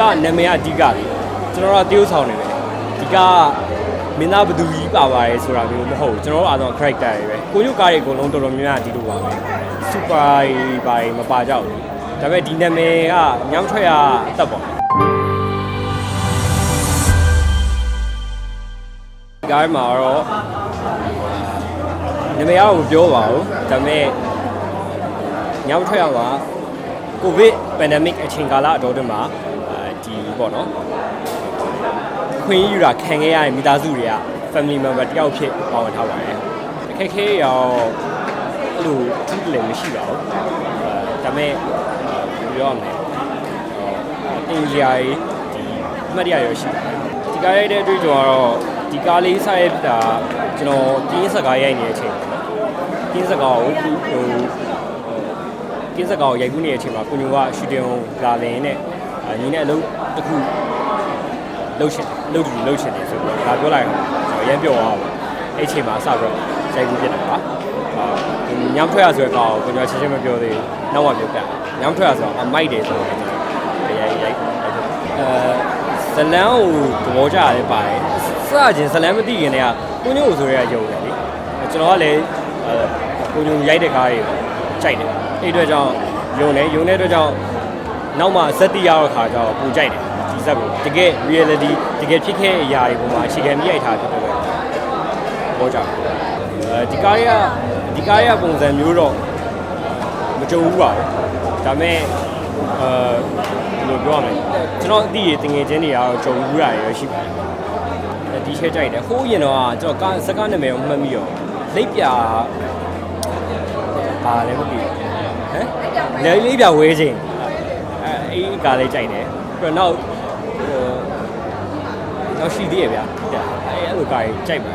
ကနာမည်ကအဓိကလေကျွန်တော်တို့ကတရုပ်ဆောင်နေတယ်ဒီကမင်းသားဘသူကြီးပါပါရဲဆိုတာမျိုးမဟုတ်ဘူးကျွန်တော်တို့အားလုံး character တွေပဲကိုညုကားတွေအကုန်လုံးတော်တော်များများဒီလိုပါပဲ super ဘာတွေမပါကြဘူးဒါပေမဲ့ဒီနာမည်ကညောင်းထွက်ရအသက်ပေါ့ဒီကားမှာတော့နာမည်ကတော့မပြောပါဘူးဒါပေမဲ့ညောင်းထွက်ရမှာကိုဗစ် pandemic အချိန်ကာလအတော်တွင်မှာအဲဒီ ပေါ့နော်ခွင့်ယူတာခံခဲ့ရတဲ့မိသားစုတွေက family member တယောက်ဖြစ်ပါဝင်ထားပါတယ်အခက်အခဲရောအဲ့လိုသူ့လည်းမရှိပါဘူးအဲဒါပေမဲ့အဲပြောရမယ်အင်ဂျီယာဒီအမှတ်ရရရှိပါတယ်ဒီကားရိုက်တဲ့အတွေ့အကြုံကတော့ဒီကားလေးစရိုက်တာကျွန်တော်ပြင်းစကားရိုက်နေတဲ့အချိန်ပေါ့နော်ပြင်းစကားကိုဟိုကင်းစကားကိုရိုက်ကူးနေတဲ့အချိန်မှာကိုညိုကရှူတင်ကိုလာလင်းနဲ့အာ ညီနဲ့အလုပ်တစ်ခုလှုပ်ရှင်လှုပ်တူလှုပ်ရှင်နေဆိုပြီးတော့ဒါပြောလိုက်တော့ရမ်းပြောသွားပါအဲ့အချိန်မှာစပြီးတော့ရိုက်ကူးပြစ်တာပါအာညောင်ထွက်ရဆိုတဲ့ကောင်ကိုကိုညိုချင်းချင်းမပြောသေးဘူးနောက်မှပြောပြညောင်ထွက်ရဆိုတော့အမိုက်တယ်ဆိုတော့ရိုက်ရိုက်အဲဇလန်းကိုသဘောကျရတယ်ပါတယ်စချင်းဇလန်းမသိခင်တည်းကကိုညိုဆိုရဲရုံတယ်လေကျွန်တော်ကလည်းအဲကိုညိုရိုက်တဲ့ကားတွေကြိုက်တယ်အဲ့အတွက်ကြောင့်ယုံတယ်ယုံတဲ့အတွက်ကြောင့် နောက်မှဇက်တိရတဲ့ခါကျတော့ပူကြိုက်တယ်ဒီဇက်ကိုတကယ် reality တကယ်ဖြစ်ခဲ့တဲ့အရာတွေပေါ်မှာအခြေခံမြရိုက်ထားဖြစ်တယ်ပဲဘောကြအဲဒီကားရဒီကားရပုံစံမျိုးတော့မကြုံဘူးပါဘူးဒါပေမဲ့အဲဘယ်လိုပြောရမလဲကျွန်တော်အသည့်တငယ်ချင်းတွေကတော့ကြုံဘူးရရရှိပါတယ်ဒီချဲကြိုက်တယ်ဟိုးရင်တော့ကျွန်တော်ကားစကားနာမည်ကိုမှတ်မိရောလိပ်ပြာပါလည်းမသိဘူးဟမ်လေလေးပြဝဲခြင်း အဲအေးကားလေးကြိုက်တယ်ပြီးတော့နောက်ဟိုနောက်ရှိသေးရဗျာအဲအဲ့လိုကားကြီးကြိုက်ပါ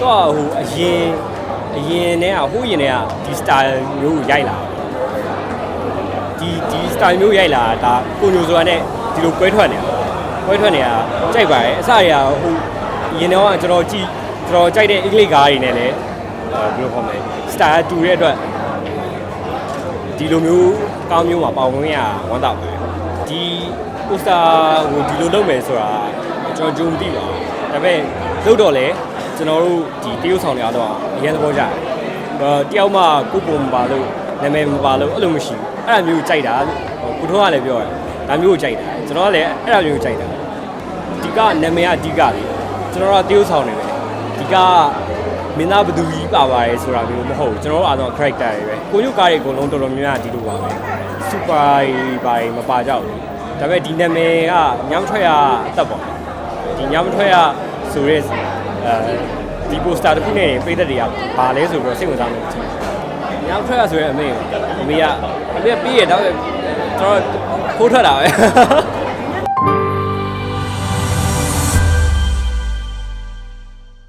တော့ဟိုအရင်အရင်နဲ့ကဟိုးရင်နဲ့ကဒီ style မျိုးကိုရိုက်လာဒီဒီ style မျိုးရိုက်လာဒါကိုညိုဆိုတာနဲ့ဒီလိုကွဲထွက်နေတာကွဲထွက်နေတာကြိုက်ပါတယ်အစတွေကဟိုအရင်တော့ကျွန်တော်ကြည့်ကျွန်တော်ကြိုက်တဲ့အင်္ဂလိပ်ကားတွေနဲ့လည်းဘယ်လိုခေါ်မလဲ style တူတဲ့အတွက်ဒီလိုမျိုး ကောင်းမျိုးမှာပါဝင်ရဝမ်းသာပါတယ်ဒီပိုစတာကိုဒီလိုလုပ်မယ်ဆိုတာကျွန်တော်ကြုံမသိပါဘူးဒါပေမဲ့လုပ်တော့လေကျွန်တော်တို့ဒီတရုတ်ဆောင်တွေအားတော့အရင်သဘောကျတယ်ဘာတယောက်မှကိုပုံမပါလို့နာမည်မပါလို့အဲ့လိုမရှိဘူးအဲ့ဒါမျိုးကြိုက်တာကိုထုံးကလည်းပြောတယ်ဒါမျိုးကိုကြိုက်တာကျွန်တော်ကလည်းအဲ့ဒါမျိုးကိုကြိုက်တာဒီကနာမည်ကအဓိကလေကျွန်တော်ကတရုတ်ဆောင်နေတယ်ဒီကမင်းသားဘသူကြီးပါပါရဲဆိုတာမျိုးမဟုတ်ဘူးကျွန်တော်တို့အားလုံး character တွေပဲ ကိုညုကားတွေအကုန်လုံးတော်တော်များများဒီလိုပါပဲ super ဘာတွေမပါကြဘူးဒါပေမဲ့ဒီနာမည်ကညောင်းထွက်ရအသက်ပေါ့ဒီညောင်းထွက်ရဆိုရဲအဲဒီ poster တစ်ခုနဲ့ပြည်သက်တွေကဘာလဲဆိုပြီးတော့စိတ်ဝင်စားနေတယ်ညောင်းထွက်ရဆိုရဲအမေအမေကအမေကပြေးရတော့ကျွန်တော်ခိုးထွက်တာပဲ